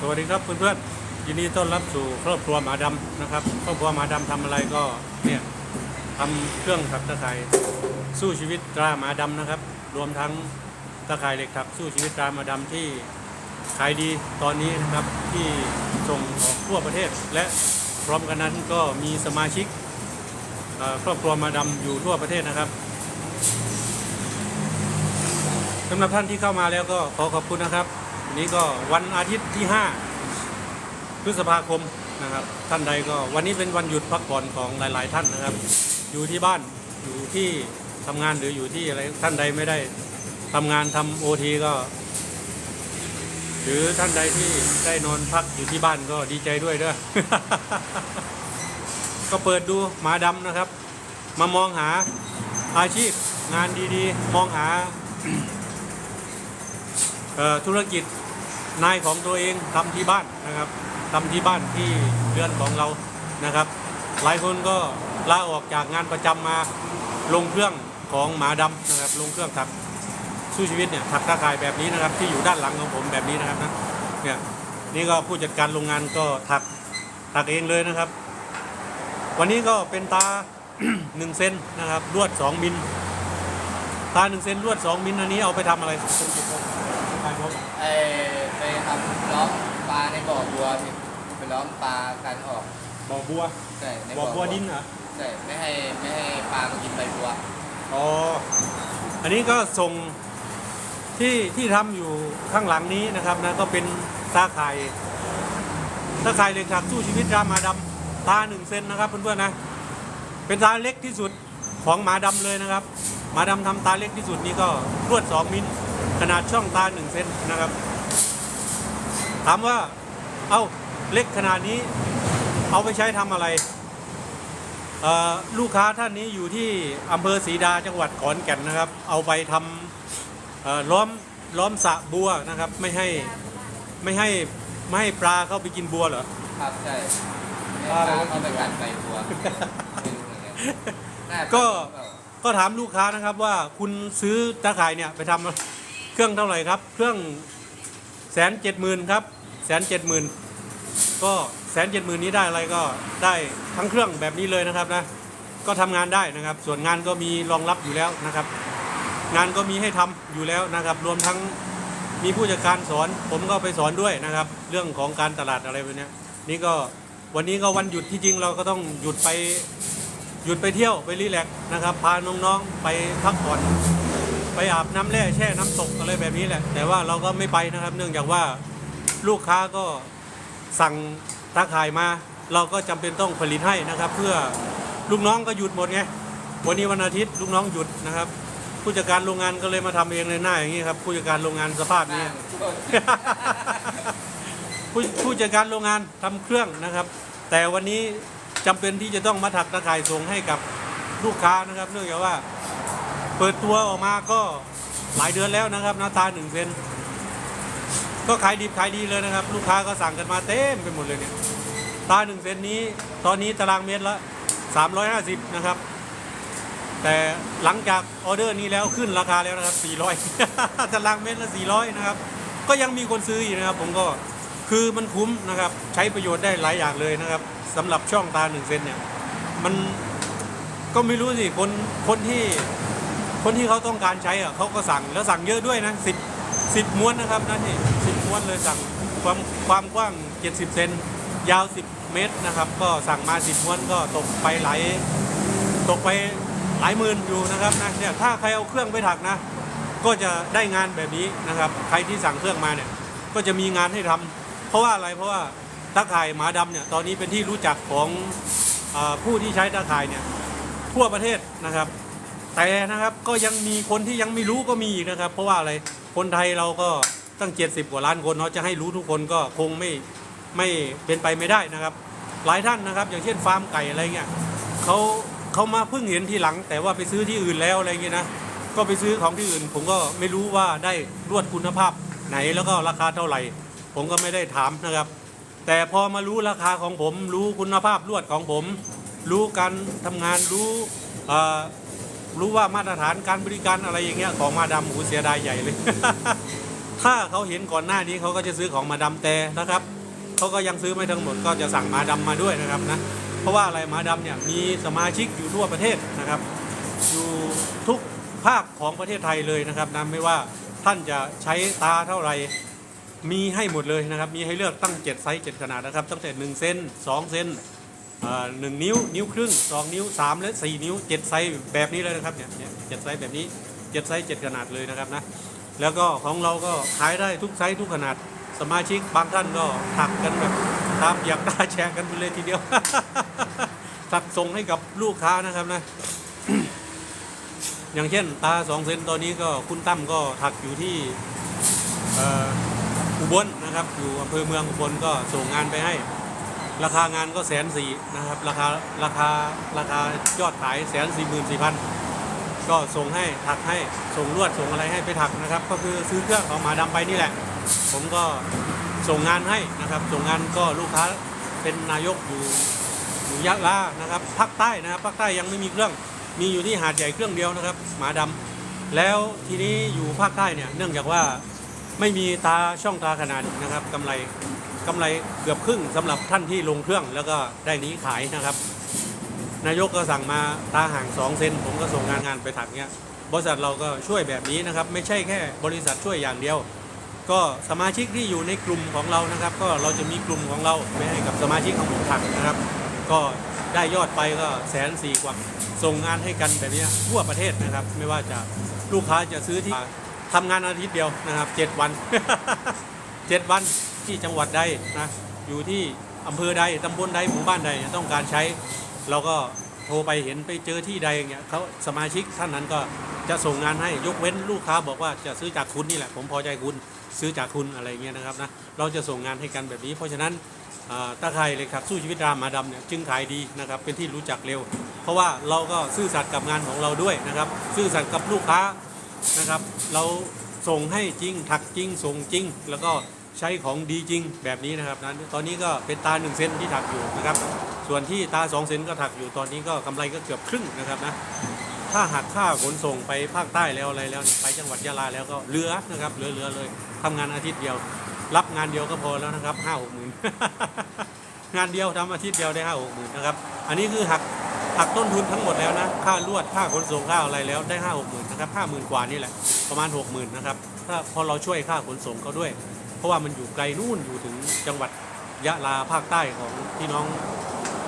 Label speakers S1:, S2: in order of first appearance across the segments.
S1: สวัสดีครับเพื่อนๆยินดีต้อนรับสู่ครอบครัวหมาดำนะครับ ครอบครัวหมาดำทำอะไรก็เนี่ยทำเครื่องถักตะข่ายสู้ชีวิตตราหมาดำนะครับ รวมทั้งตะข่ายเหล็กถักสู้ชีวิตตราหมาดำที่ขายดีตอนนี้นะครับที่ส่งออกทั่วประเทศ และพร้อมกันนั้นก็มีสมาชิกครอบครัวหมาดำอยู่ทั่วประเทศนะครับสำหรับท่านที่เข้ามาแล้วก็ขอขอบคุณนะครับ นี้ก็วันอาทิตย์ที่ 5 พฤษภาคมนะครับ ท่านใดก็วันนี้เป็นวันหยุดพักผ่อนของหลาย ๆ ท่านนะครับ อยู่ที่บ้านอยู่ที่ทำงานหรืออยู่ที่อะไรท่านใดไม่ได้ทำงานทำโอทีก็ หรือท่านใดที่ได้นอนพักอยู่ที่บ้านก็ดีใจด้วยเด้อก็เปิดดูหมาดำนะครับ มามองหาอาชีพงานดีๆ มองหาธุรกิจ นายของตัวเองทำที่บ้านนะครับทำที่บ้านที่เรือนของเรานะครับ หลายคนก็ลาออกจากงานประจำมาลงเครื่องของหมาดำนะครับ ลงเครื่องถักสู้ชีวิตเนี่ยถักตาข่ายแบบนี้นะครับ ที่อยู่ด้านหลังของผมแบบนี้นะครับนะเนี่ยนี่ก็ผู้จัดการโรงงานก็ถักถักเองเลยนะครับ วันนี้ก็เป็นตาหนึ่งเซนนะครับลวดสองมิลตาหนึ่งเซนลวดสองมิลอันนี้เอาไปทำอะไรคุณจิตรพงศ์ถ่ายผม
S2: ไอไปทำ ล้อมปลาในบ่อบัวพี่ไปล้อมปลากันออก
S1: บ่อบัว
S2: ใช่ใน
S1: บ่อบัวดินเหรอ
S2: ใช่ไม่ให้ไม่ให้ปลามากินใบบัว
S1: อ๋ออันนี้ก็ส่งที่ที่ทำอยู่ข้างหลังนี้นะครับนะก็เป็นตาข่ายตาข่ายเหล็กถักสู้ชีวิตรามาดำตาหนึ่งเซนนะครับเพื่อนๆนะ เป็นตาเล็กที่สุดของหมาดำเลยนะครับ หมาดำทำตาเล็กที่สุดนี่ก็รวดสองมิลขนาดช่องตาหนึ่งเซนนะครับ ถามว่า เอ้าเล็กขนาดนี้ เอาไปใช้ทำอะไรเอ่อลูกค้าท่านนี้อยู่ที่อำเภอศรีดาจังหวัดขอนแก่นนะครับ เอาไปทำเอ่อล้อมล้อมสระบัวนะครับ ไม่ให้ไม่ให้ไม่ให้ปลาเข้าไปกินบัวเหรอ
S2: ครับใช่ไม่
S1: ปลา
S2: ให้
S1: อะไร
S2: ปลาวะเข้าไปกัดใบบัวไม่รู้เหมือนกันน่าจะ
S1: ก็
S2: เปล่า
S1: ก็ถามลูกค้านะครับว่าคุณซื้อตะข่ายเนี่ยไปทำเครื่องเท่าไหร่ครับ เครื่องแสนเจ็ดหมื่นครับ แสนเจ็ดหมื่นก็แสนเจ็ดหมื่นนี้ได้อะไรก็ได้ทั้งเครื่องแบบนี้เลยนะครับนะก็ทำงานได้นะครับ ส่วนงานก็มีรองรับอยู่แล้วนะครับ งานก็มีให้ทำอยู่แล้วนะครับ รวมทั้งมีผู้จัดการสอน ผมก็ไปสอนด้วยนะครับ เรื่องของการตลาดอะไรแบบนี้นี่ก็วันนี้ก็วันหยุดที่จริงเราก็ต้องหยุดไปหยุดไปเที่ยวไปรีแลกนะครับ พาน้องๆไปพักผ่อนไปอาบน้ำแร่แช่น้ำตกอะไรแบบนี้แหละ แต่ว่าเราก็ไม่ไปนะครับ เนื่องจากว่า ลูกค้าก็สั่งตาข่ายมา เราก็จำเป็นต้องผลิตให้นะครับ เพื่อลูกน้องก็หยุดหมดไงวันนี้วันอาทิตย์ลูกน้องหยุดนะครับ ผู้จัดการโรงงานก็เลยมาทำเองในหน้าอย่างนี้ครับผู้จัดการโรงงานสภาพนี้ผู้ผู้จัดการโรงงานทำเครื่องนะครับ แต่วันนี้จำเป็นที่จะต้องมาถักตะข่ายส่งให้กับลูกค้านะครับ เนื่องจากว่า เปิดตัวออกมาก็หลายเดือนแล้วนะครับหน้าตาหนึ่งเซน ก็ขายดีขายดีเลยนะครับ ลูกค้าก็สั่งกันมาเต็มไปหมดเลยเนี่ยตาหนึ่งเซนนี้ตอนนี้ตารางเมตรละ 350 นะครับ แต่หลังจากออเดอร์นี้แล้วขึ้นราคาแล้วนะครับ 400 ตารางเมตรละ 400 นะครับ ก็ยังมีคนซื้ออยู่นะครับ ผมก็คือมันคุ้มนะครับ ใช้ประโยชน์ได้หลายอย่างเลยนะครับสำหรับช่องตาหนึ่งเซนเนี่ย มันก็ไม่รู้สิคนคนที่คนที่เขาต้องการใช้อะเขาก็สั่งแล้วสั่งเยอะด้วยนะสิ สิบม้วนนะครับนั่นนี่สิบม้วนเลยสั่งความความกว้าง 70 เซนยาว 10 เมตรนะครับ ก็สั่งมา 10 ม้วนก็ตกไปหลายตกไปหลายหมื่นอยู่นะครับนะเนี่ยถ้าใครเอาเครื่องไปถักนะ ก็จะได้งานแบบนี้นะครับ ใครที่สั่งเครื่องมาเนี่ยก็จะมีงานให้ทำเพราะว่าอะไรเพราะว่าตาข่ายหมาดำเนี่ยตอนนี้เป็นที่รู้จักของอผู้ที่ใช้ตาข่ายเนี่ยทั่วประเทศนะครับ แต่นะครับก็ยังมีคนที่ยังไม่รู้ก็มีนะครับ เพราะว่าอะไร คนไทยเราก็ตั้ง 70 กว่าล้านคนเนาะจะให้รู้ทุกคนก็คงไม่ไม่เป็นไปไม่ได้นะครับ หลายท่านนะครับ อย่างเช่นฟาร์มไก่อะไรเงี้ยเขาเขามาเพิ่งเห็นทีหลัง แต่ว่าไปซื้อที่อื่นแล้วอะไรเงี้ยนะก็ไปซื้อของที่อื่น ผมก็ไม่รู้ว่าได้รวดคุณภาพไหนแล้วก็ราคาเท่าไหร่ ผมก็ไม่ได้ถามนะครับ แต่พอมารู้ราคาของผม รู้คุณภาพลวดของผม รู้การทำงานรู้อ่อ รู้ว่ามาตรฐานการบริการอะไรอย่างเงี้ยของมาดามหูเสียดายใหญ่เลย ถ้าเขาเห็นก่อนหน้านี้เขาก็จะซื้อของมาดำแต่นะครับเขาก็ยังซื้อไม่ทั้งหมดก็จะสั่งมาดำมาด้วยนะครับนะเพราะว่าอะไรมาดำเนี่ยมีสมาชิกอยู่ทั่วประเทศนะครับ อยู่ทุกภาคของประเทศไทยเลยนะครับนะไม่ว่าท่านจะใช้ตาเท่าไหร่มีให้หมดเลยนะครับ มีให้เลือกตั้ง 7 ไซส์7ขนาดนะครับ ตั้งแต่1เซน2เซนอ่า หนึ่งนิ้วนิ้วครึ่ง2นิ้ว3และ4นิ้ว7ไซส์แบบนี้เลยนะครับเนี่ยเจ็ดไซส์แบบนี้7ไซส์7ขนาดเลยนะครับนะแล้วก็ของเราก็ขายได้ทุกไซส์ทุกขนาดสมาชิกบางท่านก็ถักกันแบบตามอยากได้แชร์กันไปเลยทีเดียวถักส่งให้กับลูกค้านะครับนะอย่างเช่นตาสองเซนตอนนี้ก็คุณตั้มก็ถักอยู่ที่อุบลนะครับ อยู่อำเภอเมืองอุบลก็ส่งงานไปให้ ราคางานก็แสนสี่นะครับราคาราคาราคายอดขายแสนสี่หมื่นสี่พันก็ส่งให้ถักให้ส่งลวดส่งอะไรให้ไปถักนะครับ ก็คือซื้อเครื่องของหมาดำไปนี่แหละ ผมก็ส่งงานให้นะครับ ส่งงานก็ลูกค้าเป็นนายกอยู่อยู่ยะลานะครับภาคใต้นะครับภาคใต้ยังไม่มีเครื่องมีอยู่ที่หาดใหญ่เครื่องเดียวนะครับ หมาดำแล้วทีนี้อยู่ภาคใต้เนี่ยเนื่องจากว่าไม่มีตาช่องตาขนาดนะครับกำไร กำไรเกือบครึ่งสำหรับท่านที่ลงเครื่องแล้วก็ได้นี้ขายนะครับ นายกก็สั่งมาตาห่าง 2 เซนผมก็ส่งงานงานไปถักเนี่ยบริษัทเราก็ช่วยแบบนี้นะครับ ไม่ใช่แค่บริษัทช่วยอย่างเดียว ก็สมาชิกที่อยู่ในกลุ่มของเรานะครับ ก็เราจะมีกลุ่มของเราไม่ให้กับสมาชิกของผมถักนะครับ ก็ได้ยอดไปก็แสนสี่กว่าส่งงานให้กันแบบนี้ทั่วประเทศนะครับ ไม่ว่าจะลูกค้าจะซื้อที่ทำงานอาทิตย์เดียวนะครับเจ็ดวันเจ็ดวัน ที่จังหวัดใดนะอยู่ที่อำเภอใดตำบลใดหมู่บ้านใดต้องการใช้ เราก็โทรไปเห็นไปเจอที่ใดอย่างเงี้ยเขาสมาชิกท่านนั้นก็จะส่งงานให้ยกเว้นลูกค้าบอกว่าจะซื้อจากคุณนี่แหละผมพอใจคุณซื้อจากคุณอะไรเงี้ยนะครับนะเราจะส่งงานให้กันแบบนี้ เพราะฉะนั้นตาไคร่เลยครับสู้ชีวิตรามมาดำเนี่ยจึงขายดีนะครับเป็นที่รู้จักเร็ว เพราะว่าเราก็ซื่อสัตย์กับงานของเราด้วยนะครับซื่อสัตย์กับลูกค้านะครับ เราส่งให้จริงถักจริงส่งจริง แล้วก็ ใช้ของดีจริงแบบนี้นะครับนะตอนนี้ก็เป็นตาหนึ่งเซนที่ถักอยู่นะครับ ส่วนที่ตาสองเซนก็ถักอยู่ตอนนี้ก็กำไรก็เกือบครึ่งนะครับนะถ้าหักค่าขนส่งไปภาคใต้แล้วอะไรแล้วไปจังหวัดยะลาแล้วก็เหลือนะครับเหลือเหลือเลยทำงานอาทิตย์เดียว รับงานเดียวก็พอแล้วนะครับห้าหกหมื่นงานเดียวทำอาทิตย์เดียวได้ห้าหกหมื่นนะครับอันนี้คือหักหักต้นทุนทั้งหมดแล้วนะค่าลวดค่าขนส่งค่าอะไรแล้วได้ห้าหกหมื่นนะครับห้าหมื่นกว่านี่แหละประมาณหกหมื่นนะครับถ้าพอเราช่วยค่าขนส่งเขาด้วย ราะว่ามันอยู่ไกลนู่นอยู่ถึงจังหวัดยะลาภาคใต้ของพี่น้อง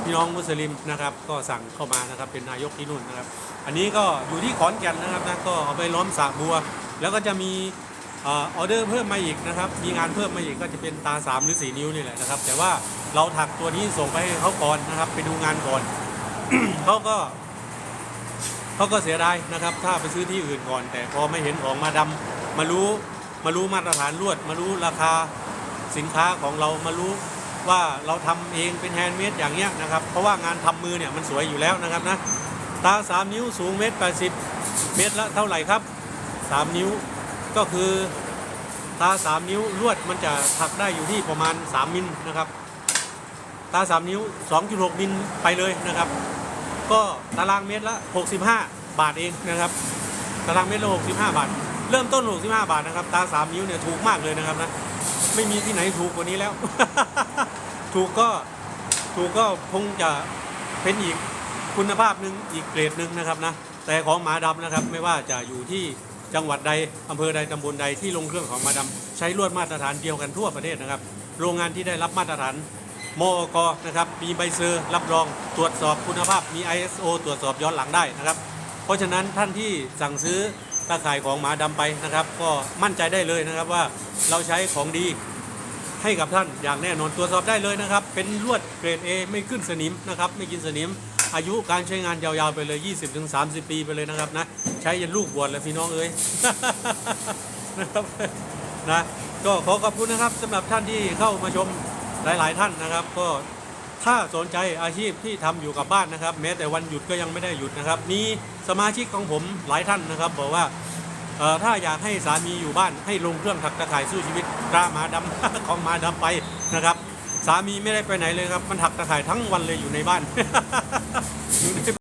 S1: พี่น้องมุสลิมนะครับ ก็สั่งเข้ามานะครับเป็นนายกที่นู่นนะครับ อันนี้ก็อยู่ที่ขอนแก่นนะครับนะก็เอาไปล้อมสระบัว แล้วก็จะมีออเดอร์เพิ่มมาอีกนะครับ มีงานเพิ่มมาอีกก็จะเป็นตา 3 หรือ 4 นิ้วนี่แหละนะครับ แต่ว่าเราถักตัวนี้ส่งไปให้เขาก่อนนะครับ ไปดูงานก่อนเขาก็เขาก็เสียดายนะครับ ถ้าไปซื้อที่อื่นก่อน แต่พอไม่เห็นของมาดำมารู้ มารู้มาตรฐานลวด มารู้ราคาสินค้าของเรามารู้ว่าเราทำเองเป็นแฮนด์เมดอย่างเงี้ยนะครับ เพราะว่างานทำมือเนี่ยมันสวยอยู่แล้วนะครับนะตา 3 นิ้วสูงเมตรแปดสิบเมตรละเท่าไหร่ครับ 3 นิ้วก็คือตา 3 นิ้วลวดมันจะถักได้อยู่ที่ประมาณ 3 มิลนะครับตา 3 นิ้ว 2.6 มิลไปเลยนะครับ ก็ตารางเมตรละ 65 บาทเองนะครับ ตารางเมตรละ 65 บาท เริ่มต้น 65 บาทนะครับ ตา 3 นิ้วเนี่ยถูกมากเลยนะครับนะ ไม่มีที่ไหนถูกกว่านี้แล้ว ถูกก็ถูกก็คงจะเป็นอีกคุณภาพหนึ่งอีกเกรดหนึ่งนะครับนะ แต่ของหมาดำนะครับ ไม่ว่าจะอยู่ที่จังหวัดใดอำเภอใดตำบลใดที่ลงเครื่องของหมาดำใช้ลวดมาตรฐานเดียวกันทั่วประเทศนะครับ โรงงานที่ได้รับมาตรฐานมอกนะครับมีใบเซอร์รับรองตรวจสอบคุณภาพมี ISO ตรวจสอบย้อนหลังได้นะครับ เพราะฉะนั้นท่านที่สั่งซื้อ ตาข่ายของหมาดำไปนะครับ ก็มั่นใจได้เลยนะครับว่าเราใช้ของดีให้กับท่านอย่างแน่นอนตรวจสอบได้เลยนะครับ เป็นลวดเกรด A ไม่ขึ้นสนิมนะครับไม่กินสนิม อายุการใช้งานยาวๆไปเลย 20-30 ปีไปเลยนะครับนะใช้ยันลูกบวชแล้วพี่น้องเอ้ยนะครับนะก็ขอขอบคุณนะครับสำหรับท่านที่เข้ามาชมหลายๆท่านนะครับ ก็ ถ้าสนใจอาชีพที่ทำอยู่กับบ้านนะครับ แม้แต่วันหยุดก็ยังไม่ได้หยุดนะครับ มีสมาชิกของผมหลายท่านนะครับ บอกว่าถ้าอยากให้สามีอยู่บ้านให้ลงเครื่องถักตะข่ายสู้ชีวิตกล้าหมาดำของหมาดำไปนะครับ สามีไม่ได้ไปไหนเลยครับ มันถักตะข่ายทั้งวันเลยอยู่ในบ้าน